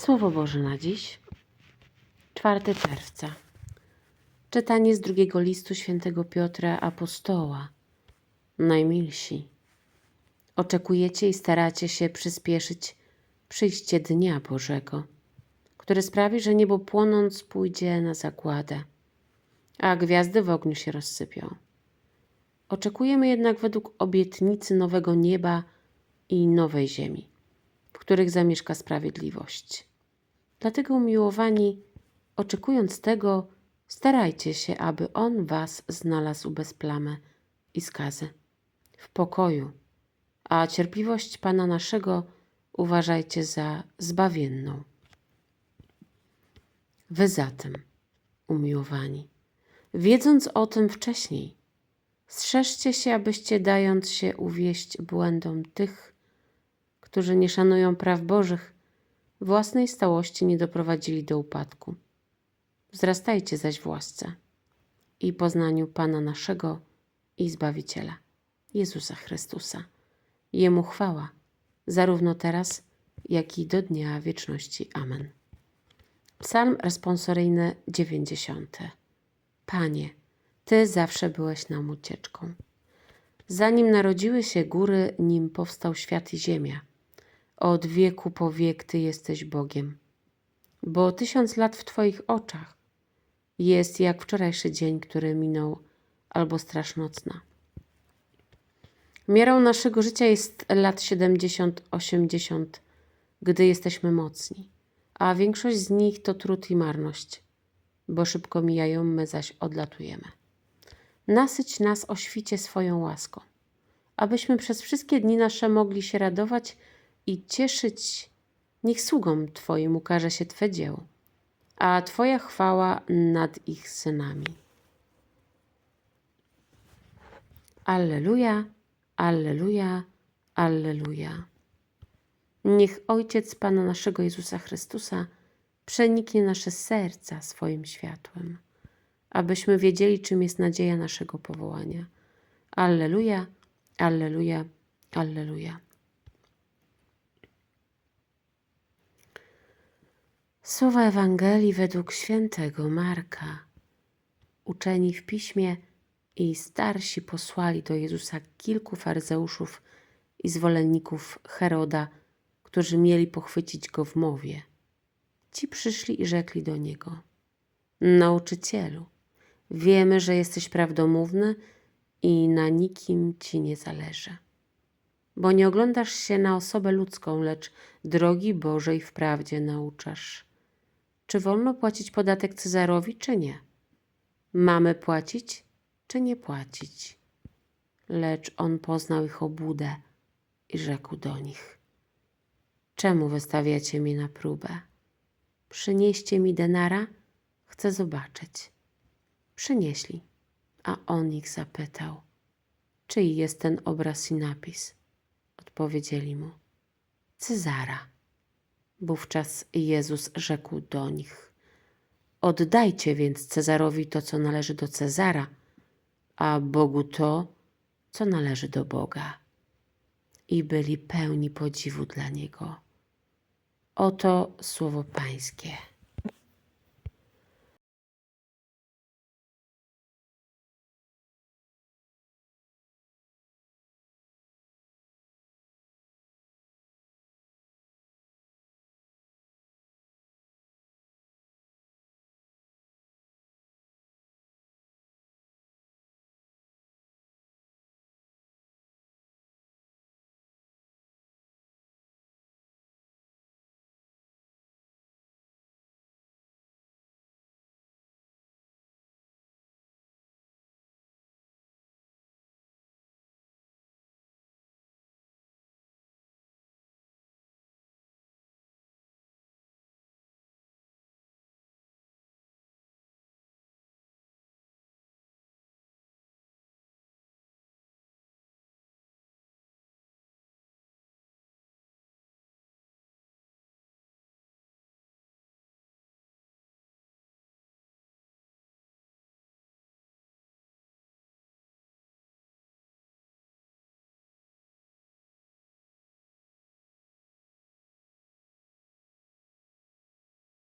Słowo Boże na dziś, 4 czerwca. Czytanie z drugiego listu świętego Piotra Apostoła. Najmilsi, oczekujecie i staracie się przyspieszyć przyjście Dnia Bożego, który sprawi, że niebo płonąc pójdzie na zagładę, a gwiazdy w ogniu się rozsypią. Oczekujemy jednak według obietnicy nowego nieba i nowej ziemi, których zamieszka sprawiedliwość. Dlatego, umiłowani, oczekując tego, starajcie się, aby On Was znalazł bez plamy i skazy, w pokoju, a cierpliwość Pana naszego uważajcie za zbawienną. Wy zatem, umiłowani, wiedząc o tym wcześniej, strzeżcie się, abyście dając się uwieść błędom tych, którzy nie szanują praw Bożych, własnej stałości nie doprowadzili do upadku. Wzrastajcie zaś w łasce i poznaniu Pana naszego i Zbawiciela, Jezusa Chrystusa. Jemu chwała, zarówno teraz, jak i do dnia wieczności. Amen. Psalm responsoryjny 90. Panie, Ty zawsze byłeś nam ucieczką. Zanim narodziły się góry, nim powstał świat i ziemia, od wieku po wiek Ty jesteś Bogiem. Bo tysiąc lat w Twoich oczach jest jak wczorajszy dzień, który minął, albo straż nocna. Miarą naszego życia jest lat 70-80, gdy jesteśmy mocni, a większość z nich to trud i marność, bo szybko mijają, my zaś odlatujemy. Nasyć nas o świcie swoją łaską, abyśmy przez wszystkie dni nasze mogli się radować i cieszyć. Niech sługom Twoim ukaże się Twe dzieło, a Twoja chwała nad ich synami. Alleluja, Alleluja, Alleluja. Niech Ojciec Pana naszego Jezusa Chrystusa przeniknie nasze serca swoim światłem, abyśmy wiedzieli, czym jest nadzieja naszego powołania. Alleluja, Alleluja, Alleluja. Słowa Ewangelii według świętego Marka. Uczeni w piśmie i starsi posłali do Jezusa kilku faryzeuszów i zwolenników Heroda, którzy mieli pochwycić go w mowie. Ci przyszli i rzekli do niego: Nauczycielu, wiemy, że jesteś prawdomówny i na nikim ci nie zależy. Bo nie oglądasz się na osobę ludzką, lecz drogi Bożej wprawdzie nauczasz. Czy wolno płacić podatek Cezarowi, czy nie? Mamy płacić, czy nie płacić? Lecz on poznał ich obłudę i rzekł do nich: Czemu wystawiacie mnie na próbę? Przynieście mi denara, chcę zobaczyć. Przynieśli, a on ich zapytał: Czyj jest ten obraz i napis? Odpowiedzieli mu: Cezara. Wówczas Jezus rzekł do nich: Oddajcie więc Cezarowi to, co należy do Cezara, a Bogu to, co należy do Boga. I byli pełni podziwu dla niego. Oto słowo Pańskie.